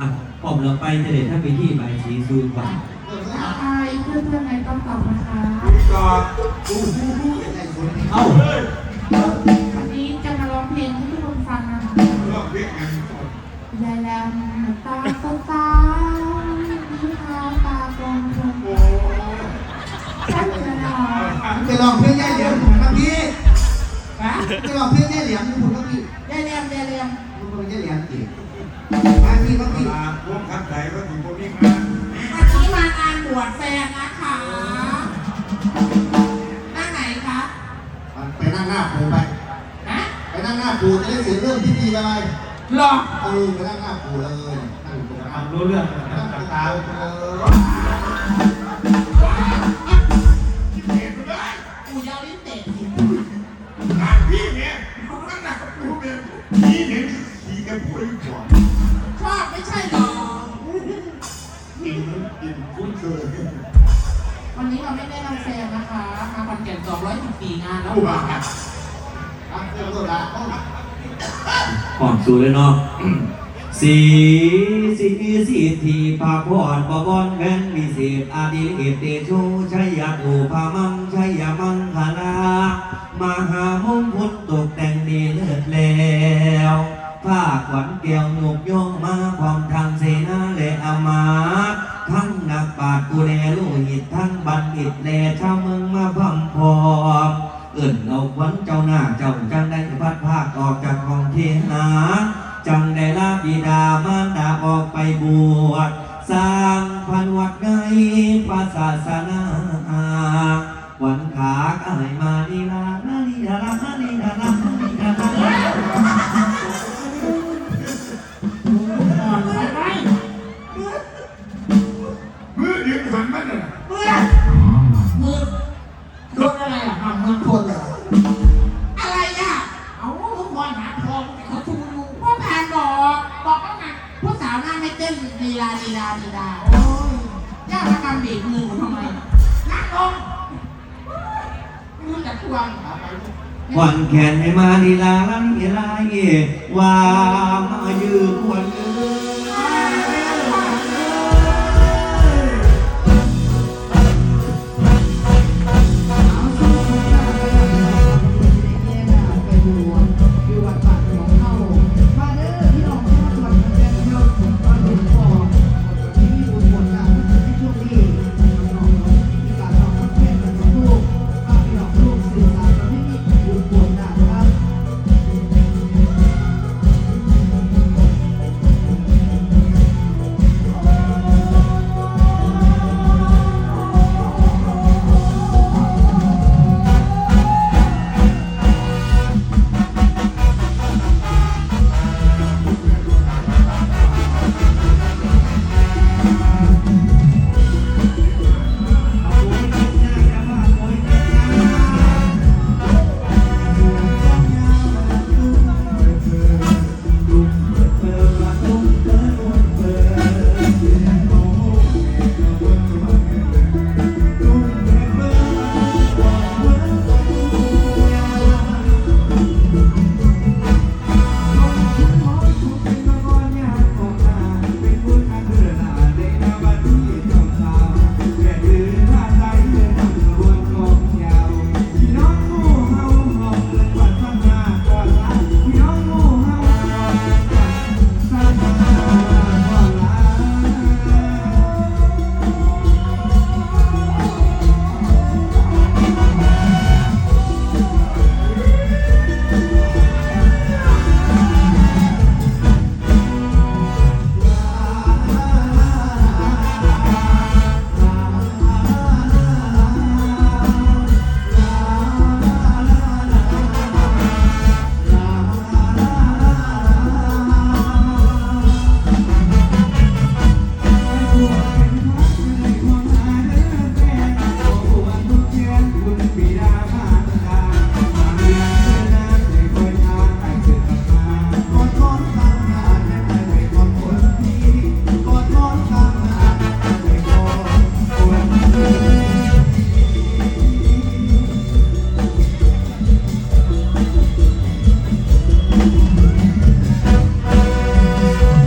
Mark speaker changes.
Speaker 1: อะปอมเราไปจะเด็ดถ้าไปที่ใบสีสูงกว่า
Speaker 2: ใช่เพื่อนเพื่อนๆในต้องตอบนะคะ
Speaker 3: จอดดูผู้ผู้ไอ้คนนี้
Speaker 1: เอ้า
Speaker 2: วันนี้จะมาร้องเพลงให้ทุกคนฟังนะคะ
Speaker 3: รอบเรียกงาน
Speaker 2: ยายแลมตาตาตาที่เท้าตากลมกลม
Speaker 3: โอ้
Speaker 2: แซ่บจะนอน
Speaker 4: ไปลองเพื่อนแย่เหลี่ยมผมครับพี่
Speaker 2: นะ
Speaker 4: ไปลองเพื่อนแย่เหลี่ยมผม ครับพี่
Speaker 2: ยายแลมยายแลม
Speaker 4: ผมเป็นแย่เหลี่ยมจริงมาพี่ครับพี่
Speaker 3: ลาพวกขับไหนก็ถึงพวกนี้มา
Speaker 2: วันนี้มางานบวชแฟนนะคะนั่งไหนคะ
Speaker 4: ไปนั่งหน้าปูไป
Speaker 2: นะ
Speaker 4: ไปนั่งหน้าปูจะได้เสียเรื่องพิธีไป
Speaker 2: หลอก
Speaker 4: เออไปนั่งหน้าปูเลยนั่งตรงนั้น
Speaker 1: ทำรู้เรื่อง
Speaker 4: นั่งตรงตาเออ
Speaker 2: กูยาวลิ้นเตะ
Speaker 3: งานพี่เนี่ย รู้เป็นผีเนี่ยขี่กันพูดก่อน
Speaker 2: ชอบไม่ใช่หรอ
Speaker 3: กินกินคุ้นเคย
Speaker 2: วันนี้เราไม่ได้นำแฟนนะคะมาคอนแก่น214งานแล้ว
Speaker 3: ผู้บ่าวครับ
Speaker 4: เรื่องตัวละ
Speaker 1: ปอมสูเลยเนาะสีสีสีทีภาพรปบอนแม่นวิเศษอาดิเอตเตโชชัยยาตูพามังชัยยามังคลา งบัณฑิตแลชาวเมืองมาพัมพอมเอิ่นเอาวัญเจ้าหน้าเจ้าจังได้พัดภาคออกจากกองเทหาจังได้ลาบิดามารดาออกไปบวชสร้างพันวัดในพระศาสนาวันขากายมานีลาลาลีลาลาลีลาลาลีลาลา
Speaker 2: อ่อนไปไหม
Speaker 3: มือยืนหันมันน่ะ
Speaker 2: ไม่เต้นลีลาลีลาลีลาโอ้ยย่ามาการบีบมือทำไมนั่งลงไม่รู้จักทวง
Speaker 1: วันแขนให้มานีลาลาลีลาเยว่ามายืมวันเอ้